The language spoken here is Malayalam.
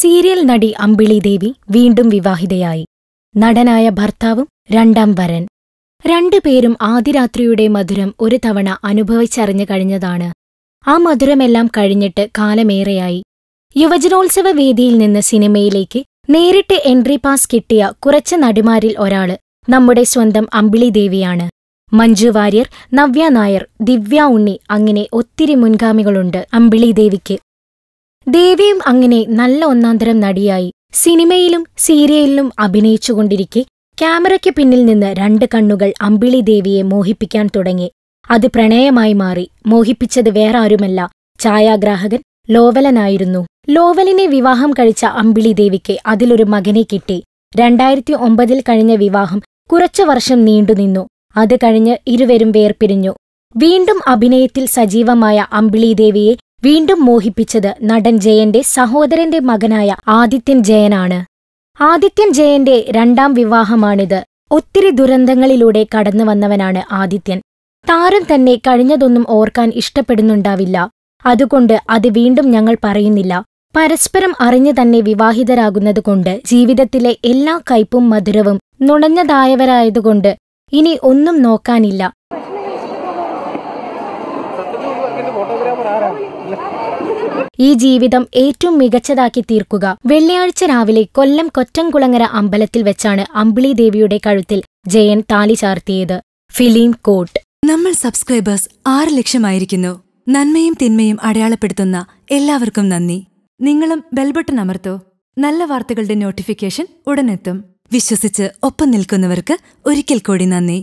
സീരിയൽ നടി അമ്പിളി ദേവി വീണ്ടും വിവാഹിതയായി. നടനായ ഭർത്താവും രണ്ടാം വരൻ. രണ്ടുപേരും ആദിരാത്രിയുടെ മധുരം ഒരു തവണ അനുഭവിച്ചറിഞ്ഞു കഴിഞ്ഞതാണ്. ആ മധുരമെല്ലാം കഴിഞ്ഞിട്ട് കാലമേറെയായി. യുവജനോത്സവ വേദിയിൽ നിന്ന് സിനിമയിലേക്ക് നേരിട്ട് എൻട്രി പാസ് കിട്ടിയ കുറച്ച് നടിമാരിൽ ഒരാൾ നമ്മുടെ സ്വന്തം അമ്പിളി ദേവിയാണ്. മഞ്ജു വാര്യർ നവ്യ നായർ ദിവ്യ ഉണ്ണി അങ്ങനെ ഒത്തിരി മുൻഗാമികളുണ്ട് അമ്പിളി ദേവിക്ക്. ദേവിയും അങ്ങനെ നല്ല ഒന്നാന്തരം നടിയായി. സിനിമയിലും സീരിയലിലും അഭിനയിച്ചുകൊണ്ടിരിക്കെ ക്യാമറയ്ക്ക് പിന്നിൽ നിന്ന് രണ്ട് കണ്ണുകൾ അമ്പിളി ദേവിയെ മോഹിപ്പിക്കാൻ തുടങ്ങി. അത് പ്രണയമായി മാറി. മോഹിപ്പിച്ചത് വേറാരുമല്ല. ഛായാഗ്രാഹകൻ ലോവലനായിരുന്നു. ലോവലിനെ വിവാഹം കഴിച്ച അമ്പിളി ദേവിക്ക് അതിലൊരു മകനെ കിട്ടി. രണ്ടായിരത്തി ഒമ്പതിൽ കഴിഞ്ഞ വിവാഹം കുറച്ചു വർഷം നീണ്ടുനിന്നു അത് കഴിഞ്ഞ് ഇരുവരും വേർപിരിഞ്ഞു. വീണ്ടും അഭിനയത്തിൽ സജീവമായ അമ്പിളി ദേവിയെ വീണ്ടും മോഹിപ്പിച്ചത് നടൻ ജയന്റെ സഹോദരന്റെ മകനായ ആദിത്യൻ ജയനാണ്. ആദിത്യൻ ജയന്റെ രണ്ടാം വിവാഹമാണിത്. ഒത്തിരി ദുരന്തങ്ങളിലൂടെ കടന്നു വന്നവനാണ് ആദിത്യൻ. താരം തന്നെ കഴിഞ്ഞതൊന്നും ഓർക്കാൻ ഇഷ്ടപ്പെടുന്നുണ്ടാവില്ല. അതുകൊണ്ട് അത് വീണ്ടും ഞങ്ങൾ പറയുന്നില്ല. പരസ്പരം അറിഞ്ഞു തന്നെ വിവാഹിതരാകുന്നതുകൊണ്ട് ജീവിതത്തിലെ എല്ലാ കയ്പും മധുരവും നുണഞ്ഞതായവരായതുകൊണ്ട് ഇനി ഒന്നും നോക്കാനില്ല. ഈ ജീവിതം ഏറ്റവും മികച്ചതാക്കി തീർക്കുക. വെള്ളിയാഴ്ച രാവിലെ കൊല്ലം കൊറ്റംകുളങ്ങര അമ്പലത്തിൽ വെച്ചാണ് അമ്പിളി ദേവിയുടെ കഴുത്തിൽ ജയൻ താലി ചാർത്തിയത്. Film court. നമ്മൾ സബ്സ്ക്രൈബേഴ്സ് ആറ് ലക്ഷമായിരിക്കുന്നു. നന്മയും തിന്മയും അടയാളപ്പെടുത്തുന്ന എല്ലാവർക്കും നന്ദി. നിങ്ങളും ബെൽബട്ടൺ അമർത്തോ. നല്ല വാർത്തകളുടെ നോട്ടിഫിക്കേഷൻ ഉടനെത്തും. വിശ്വസിച്ച് ഒപ്പം നിൽക്കുന്നവർക്ക് ഒരിക്കൽ കൂടി നന്ദി.